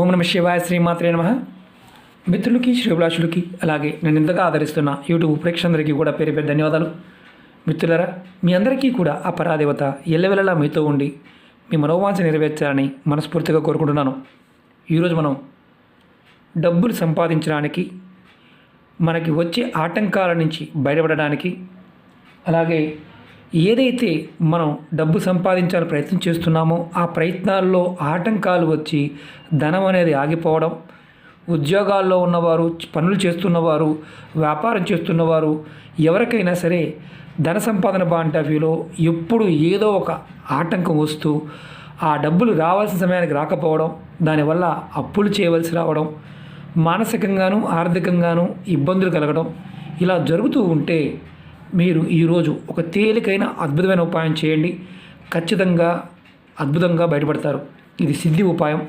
ఓం నమ శివాయ శ్రీమాత్రే నమ. మిత్రులకి శ్రీభిలాషులకి అలాగే నేను ఇంతగా ఆదరిస్తున్న యూట్యూబ్ ప్రేక్షకులందరికీ కూడా పేరు పేరు ధన్యవాదాలు. మిత్రులరా మీ అందరికీ కూడా ఆ పరాదేవత ఎల్లవెల్లలా మీతో ఉండి మీ మనోవాంఛ నెరవేర్చాలని మనస్ఫూర్తిగా కోరుకుంటున్నాను. ఈరోజు మనం డబ్బులు సంపాదించడానికి మనకి వచ్చే ఆటంకాల నుంచి బయటపడడానికి అలాగే ఏదైతే మనం డబ్బు సంపాదించాలని ప్రయత్నం చేస్తున్నామో ఆ ప్రయత్నాల్లో ఆటంకాలు వచ్చి ధనం అనేది ఆగిపోవడం ఉద్యోగాల్లో ఉన్నవారు పనులు చేస్తున్నవారు వ్యాపారం చేస్తున్నవారు ఎవరికైనా సరే ధన సంపాదన బాంటవ్యూలో ఎప్పుడు ఏదో ఒక ఆటంకం వస్తూ ఆ డబ్బులు రావాల్సిన సమయానికి రాకపోవడం దానివల్ల అప్పులు చేయవలసి రావడం మానసికంగాను ఆర్థికంగాను ఇబ్బందులు కలగడం ఇలా జరుగుతూ ఉంటే మీరు ఈరోజు ఒక తేలికైన అద్భుతమైన ఉపాయం చేయండి. ఖచ్చితంగా అద్భుతంగా బయటపడతారు. ఇది సిద్ధి ఉపాయం.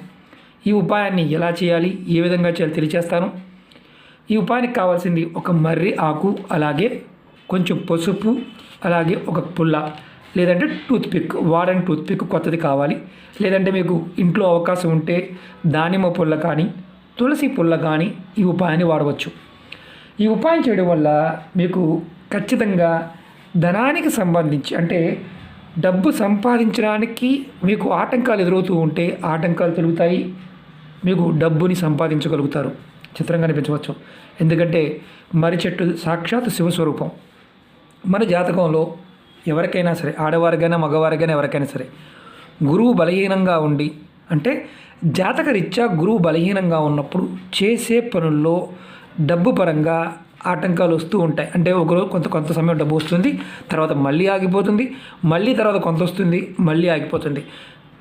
ఈ ఉపాయాన్ని ఎలా చేయాలి? ఏ విధంగా చేయాలి తెలియచేస్తాను. ఈ ఉపాయానికి కావాల్సింది ఒక మర్రి ఆకు అలాగే కొంచెం పసుపు అలాగే ఒక పుల్ల లేదంటే టూత్పిక్ వాడని టూత్పిక్ కొత్తది కావాలి. లేదంటే మీకు ఇంట్లో అవకాశం ఉంటే దానిమ్మ పుల్ల కానీ తులసి పుల్ల కానీ ఈ ఉపాయాన్ని వాడవచ్చు. ఈ ఉపాయం చేయడం వల్ల మీకు ఖచ్చితంగా ధనానికి సంబంధించి అంటే డబ్బు సంపాదించడానికి మీకు ఆటంకాలు ఎదురవుతూ ఉంటే ఆటంకాలు తొలుగుతాయి మీకు డబ్బుని సంపాదించగలుగుతారు. చిత్రంగా అనిపించవచ్చు. ఎందుకంటే మరి చెట్టు సాక్షాత్ శివస్వరూపం. మన జాతకంలో ఎవరికైనా సరే ఆడవారికైనా మగవారికైనా ఎవరికైనా సరే గురువు బలహీనంగా ఉండి అంటే జాతక రీత్యా గురువు బలహీనంగా ఉన్నప్పుడు చేసే పనుల్లో డబ్బు పరంగా ఆటంకాలు వస్తూ ఉంటాయి. అంటే ఒకరోజు కొంత కొంత సమయం డబ్బు వస్తుంది తర్వాత మళ్ళీ ఆగిపోతుంది మళ్ళీ తర్వాత కొంత వస్తుంది మళ్ళీ ఆగిపోతుంది.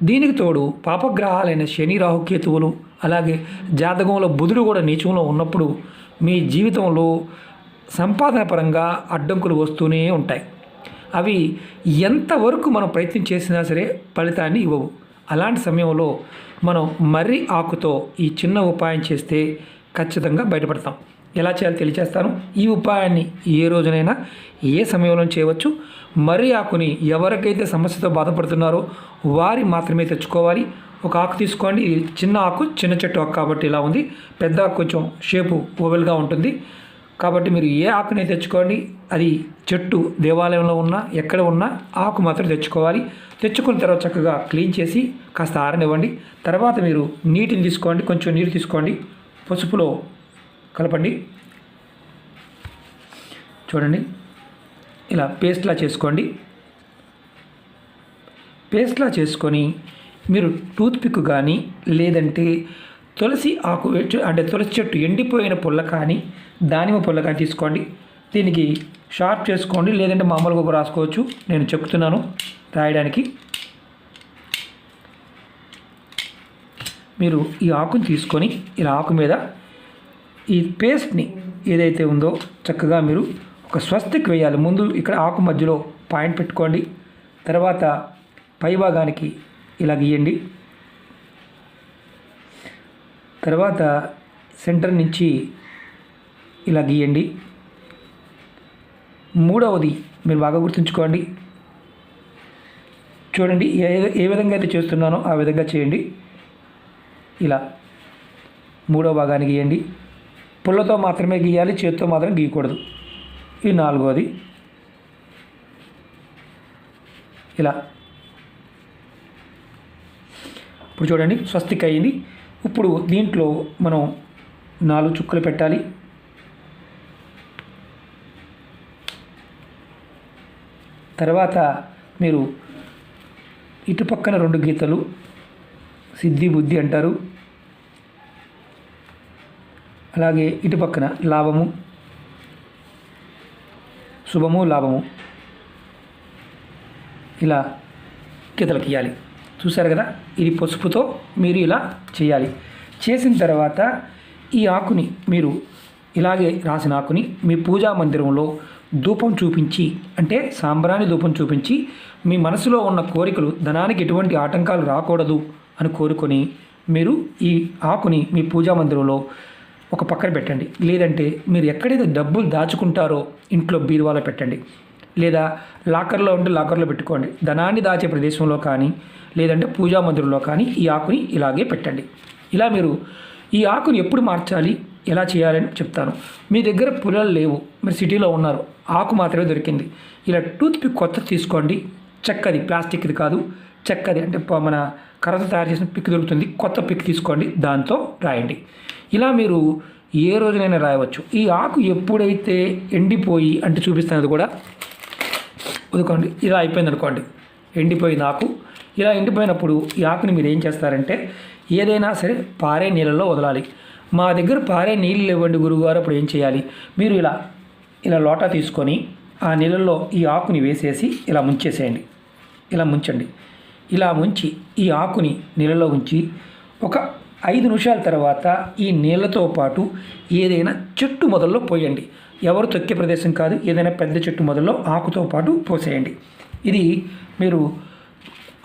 దీనికి తోడు పాపగ్రహాలైన శని రాహుకేతువులు అలాగే జాతకంలో బుధుడు కూడా నీచంలో ఉన్నప్పుడు మీ జీవితంలో సంపాదన పరంగా అడ్డంకులు వస్తూనే ఉంటాయి. అవి ఎంతవరకు మనం ప్రయత్నం చేసినా సరే ఫలితాన్ని ఇవ్వవు. అలాంటి సమయంలో మనం మర్రి ఆకుతో ఈ చిన్న ఉపాయం చేస్తే ఖచ్చితంగా బయటపడతాం. ఎలా చేయాలో తెలియచేస్తాను. ఈ ఉపాయాన్ని ఏ రోజునైనా ఏ సమయంలో చేయవచ్చు. మర్రి ఆకుని ఎవరికైతే సమస్యతో బాధపడుతున్నారో వారి మాత్రమే తెచ్చుకోవాలి. ఒక ఆకు తీసుకోండి. ఇది చిన్న ఆకు చిన్న చెట్టు ఆకు కాబట్టి ఇలా ఉంది. పెద్ద ఆకు కొంచెం షేపు ఓవెల్గా ఉంటుంది. కాబట్టి మీరు ఏ ఆకుని తెచ్చుకోండి. అది చెట్టు దేవాలయంలో ఉన్నా ఎక్కడ ఉన్నా ఆకు మాత్రం తెచ్చుకోవాలి. తెచ్చుకున్న తర్వాత చక్కగా క్లీన్ చేసి కాస్త ఆరనివ్వండి. తర్వాత మీరు నీటిని తీసుకోండి. కొంచెం నీరు తీసుకోండి. పసుపులో కలపండి. చూడండి. ఇలా పేస్ట్లా చేసుకోండి. పేస్ట్లా చేసుకొని మీరు టూత్పిక్ కానీ లేదంటే తులసి ఆకు అంటే తులసి చెట్టు ఎండిపోయిన పుల్ల కానీ దానిమ్మ పుల్ల కానీ తీసుకోండి. దీనికి షార్ప్ చేసుకోండి. లేదంటే మామూలుగా ఒక రాసుకోవచ్చు. నేను చెప్తున్నాను రాయడానికి. మీరు ఈ ఆకుని తీసుకొని ఇలా ఆకు మీద ఈ పేస్ట్ని ఏదైతే ఉందో చక్కగా మీరు ఒక స్వస్తిక్ వేయాలి. ముందు ఇక్కడ ఆకు మధ్యలో పాయింట్ పెట్టుకోండి. తర్వాత పై భాగానికి ఇలా గీయండి. తర్వాత సెంటర్ నుంచి ఇలా గీయండి. మూడవది మీరు బాగా గుర్తుంచుకోండి. చూడండి ఏ ఏ విధంగా అయితే చేస్తున్నానో ఆ విధంగా చేయండి. ఇలా మూడో భాగాన్ని గీయండి. పుల్లతో మాత్రమే గీయాలి చేతితో మాత్రం గీయకూడదు. ఇది నాలుగోది. ఇలా. ఇప్పుడు చూడండి స్వస్తిక్ అయ్యింది ఇప్పుడు దీంట్లో మనం నాలుగు చుక్కలు పెట్టాలి. తర్వాత మీరు ఇటుపక్కన రెండు గీతలు సిద్ధి బుద్ధి అంటారు. అలాగే ఇటు పక్కన లాభము. శుభము లాభము. ఇలా గీతలకు ఇవ్వాలి చూసారు కదా? ఇది పసుపుతో మీరు ఇలా చేయాలి. చేసిన తర్వాత ఈ ఆకుని మీరు ఇలాగే రాసిన ఆకుని మీ పూజా మందిరంలో ధూపం చూపించి అంటే సాంబ్రాణి ధూపం చూపించి మీ మనసులో ఉన్న కోరికలు ధనానికి ఎటువంటి ఆటంకాలు రాకూడదు అని కోరుకొని మీరు ఈ ఆకుని మీ పూజా మందిరంలో ఒక పక్కన పెట్టండి. లేదంటే మీరు ఎక్కడైతే డబ్బులు దాచుకుంటారో ఇంట్లో బీరువాలో పెట్టండి. లేదా లాకర్లో ఉంటే లాకర్లో పెట్టుకోండి. ధనాన్ని దాచే ప్రదేశంలో కానీ లేదంటే పూజా మందిరంలో కానీ ఈ ఆకుని ఇలాగే పెట్టండి. ఇలా మీరు ఈ ఆకుని ఎప్పుడు మార్చాలి ఎలా చేయాలని చెప్తాను. మీ దగ్గర పుల్లలు లేవు. మీరు సిటీలో ఉన్నారు. ఆకు మాత్రమే దొరికింది. ఇలా టూత్ పిక్ కొత్త తీసుకోండి. చెక్కది ప్లాస్టిక్ది కాదు. చెక్కది అంటే మన కర్రతో తయారు చేసిన పిక్ దొరుకుతుంది. కొత్త పిక్ తీసుకోండి దాంతో రాయండి. ఇలా మీరు ఏ రోజునైనా రాయవచ్చు. ఈ ఆకు ఎప్పుడైతే ఎండిపోయి అంటే చూపిస్తున్నది కూడా వదుకోండి ఇలా అయిపోయింది అనుకోండి ఎండిపోయింది ఆకు. ఇలా ఎండిపోయినప్పుడు ఈ ఆకుని మీరు ఏం చేస్తారంటే ఏదైనా సరే పారే నీళ్ళలో వదలాలి. మా దగ్గర పారే నీళ్ళు లేవండి గురువుగారు అప్పుడు ఏం చేయాలి? మీరు ఇలా ఇలా లోటా తీసుకొని ఆ నీళ్ళల్లో ఈ ఆకుని వేసేసి ఇలా ముంచేసేయండి. ఇలా ముంచండి. ఇలా ముంచి ఈ ఆకుని నీళ్ళలో ఉంచి ఒక ఐదు నిమిషాల తర్వాత ఈ నీళ్ళతో పాటు ఏదైనా చెట్టు మొదల్లో పోయండి. ఎవరు తొక్కే ప్రదేశం కాదు ఏదైనా పెద్ద చెట్టు మొదల్లో ఆకుతో పాటు పోసేయండి. ఇది మీరు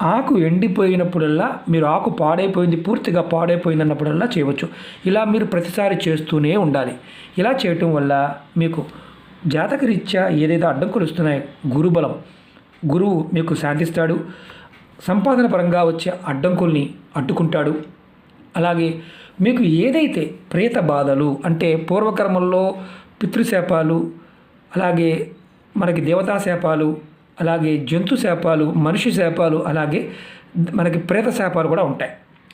ఆకు ఎండిపోయినప్పుడల్లా మీరు ఆకు పాడైపోయింది పూర్తిగా పాడైపోయింది అన్నప్పుడల్లా చేయవచ్చు. ఇలా మీరు ప్రతిసారి చేస్తూనే ఉండాలి. ఇలా చేయటం వల్ల మీకు జాతకరీత్యా ఏదైతే అడ్డంకులు వస్తున్నాయో గురుబలం గురువు మీకు శాంతిస్తాడు. సంపాదన పరంగా వచ్చే అడ్డంకుల్ని అడ్డుకుంటాడు. అలాగే మీకు ఏదైతే ప్రేత బాధలు అంటే పూర్వకర్మల్లో పితృశాపాలు అలాగే మనకి దేవతా శాపాలు అలాగే జంతు శాపాలు మనిషి శాపాలు అలాగే మనకి ప్రేత శాపాలు కూడా ఉంటాయి.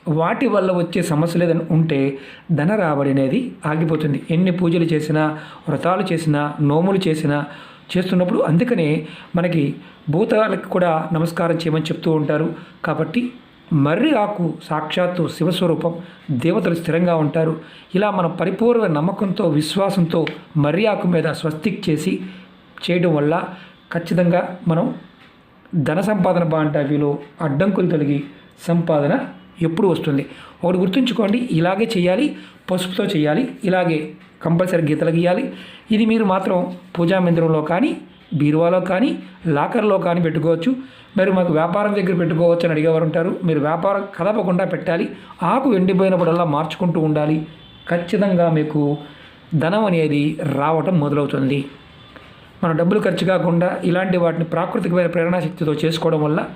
వాటి వల్ల వచ్చే సమస్యలు ఏదైనా ఉంటే ధన రాబడి అనేది ఆగిపోతుంది. ఎన్ని పూజలు చేసినా వ్రతాలు చేసినా నోములు చేసినా చేస్తున్నప్పుడు అందుకనే మనకి భూతాలకు కూడా నమస్కారం చేయమని చెప్తూ ఉంటారు. కాబట్టి మర్రి ఆకు సాక్షాత్తు శివస్వరూపం దేవతలు స్థిరంగా ఉంటారు. ఇలా మనం పరిపూర్ణ నమ్మకంతో విశ్వాసంతో మర్రి ఆకు మీద స్వస్తిక్ చేసి చేయడం వల్ల ఖచ్చితంగా మనం ధన సంపాదన బాంటవిలో అడ్డంకులు తొలగి సంపాదన ఎప్పుడు వస్తుంది. ఒకటి గుర్తుంచుకోండి ఇలాగే చేయాలి పసుపుతో చేయాలి ఇలాగే కంపల్సరీ గీతలు గీయాలి. ఇది మీరు మాత్రం పూజా మందిరంలో కానీ బీరువాలో కానీ లాకర్లో కానీ పెట్టుకోవచ్చు. మీరు మాకు వ్యాపారం దగ్గర పెట్టుకోవచ్చు అని అడిగేవారు ఉంటారు. మీరు వ్యాపారం కదపకుండా పెట్టాలి. ఆకు ఎండిపోయినప్పుడల్లా మార్చుకుంటూ ఉండాలి. ఖచ్చితంగా మీకు ధనం అనేది రావటం మొదలవుతుంది. మన డబ్బులు ఖర్చు కాకుండా ఇలాంటి వాటిని ప్రాకృతికమైన ప్రేరణా శక్తితో చేసుకోవడం వల్ల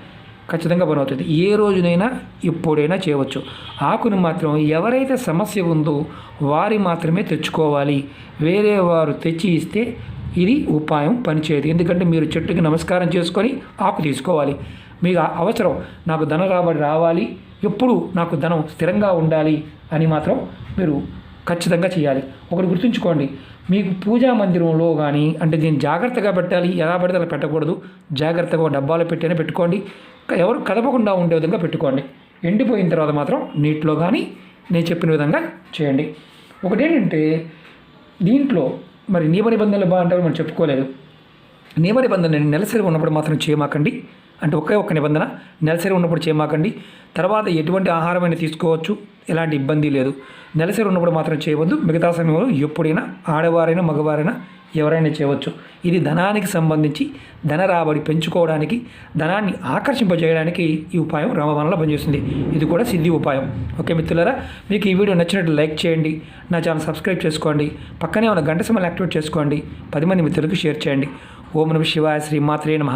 ఖచ్చితంగా పని అవుతుంది. ఏ రోజునైనా ఎప్పుడైనా చేయవచ్చు. ఆకును మాత్రం ఎవరైతే సమస్య ఉందో వారి మాత్రమే తెచ్చుకోవాలి. వేరే వారు తెచ్చి ఇస్తే ఇది ఉపాయం పనిచేయదు. ఎందుకంటే మీరు చెట్టుకి నమస్కారం చేసుకొని ఆకు తీసుకోవాలి. మీకు అవసరం. నాకు ధన రాబడి రావాలి. ఎప్పుడు నాకు ధనం స్థిరంగా ఉండాలి అని మాత్రం మీరు ఖచ్చితంగా చేయాలి. ఒకటి గుర్తుంచుకోండి. మీకు పూజా మందిరంలో కానీ అంటే దీన్ని జాగ్రత్తగా పెట్టాలి. ఎలా పడితే అలా పెట్టకూడదు. జాగ్రత్తగా డబ్బాలో పెట్టినా పెట్టుకోండి. ఎవరు కదపకుండా ఉండే విధంగా పెట్టుకోండి. ఎండిపోయిన తర్వాత మాత్రం నీటిలో కానీ నేను చెప్పిన విధంగా చేయండి. ఒకటి ఏంటంటే దీంట్లో మరి నియమ నిబంధనలు బాగుంటారో మనం చెప్పుకోలేదు. నియమ నిబంధనలు నెలసరి ఉన్నప్పుడు మాత్రం చేయమాకండి. అంటే ఒకే ఒక్క నిబంధన నెలసరి ఉన్నప్పుడు చేయమాకండి. తర్వాత ఎటువంటి ఆహారమైన తీసుకోవచ్చు ఎలాంటి ఇబ్బంది లేదు. నెలసరి ఉన్నప్పుడు మాత్రం చేయవద్దు. మిగతా సమయంలో ఎప్పుడైనా ఆడవారైనా మగవారైనా ఎవరైనా చేయవచ్చు. ఇది ధనానికి సంబంధించి ధన రాబడి పెంచుకోవడానికి ధనాన్ని ఆకర్షింపజేయడానికి ఈ ఉపాయం రామవనంలో పనిచేస్తుంది. ఇది కూడా సిద్ధి ఉపాయం. ఓకే మిత్రులారా మీకు ఈ వీడియో నచ్చినట్టు లైక్ చేయండి. నా ఛానల్ సబ్స్క్రైబ్ చేసుకోండి. పక్కనే ఉన్న గంట సమయాన్ని యాక్టివేట్ చేసుకోండి. పది మంది మిత్రులకు షేర్ చేయండి. ఓం నమ శివాయ శ్రీ మాత్రే నమ.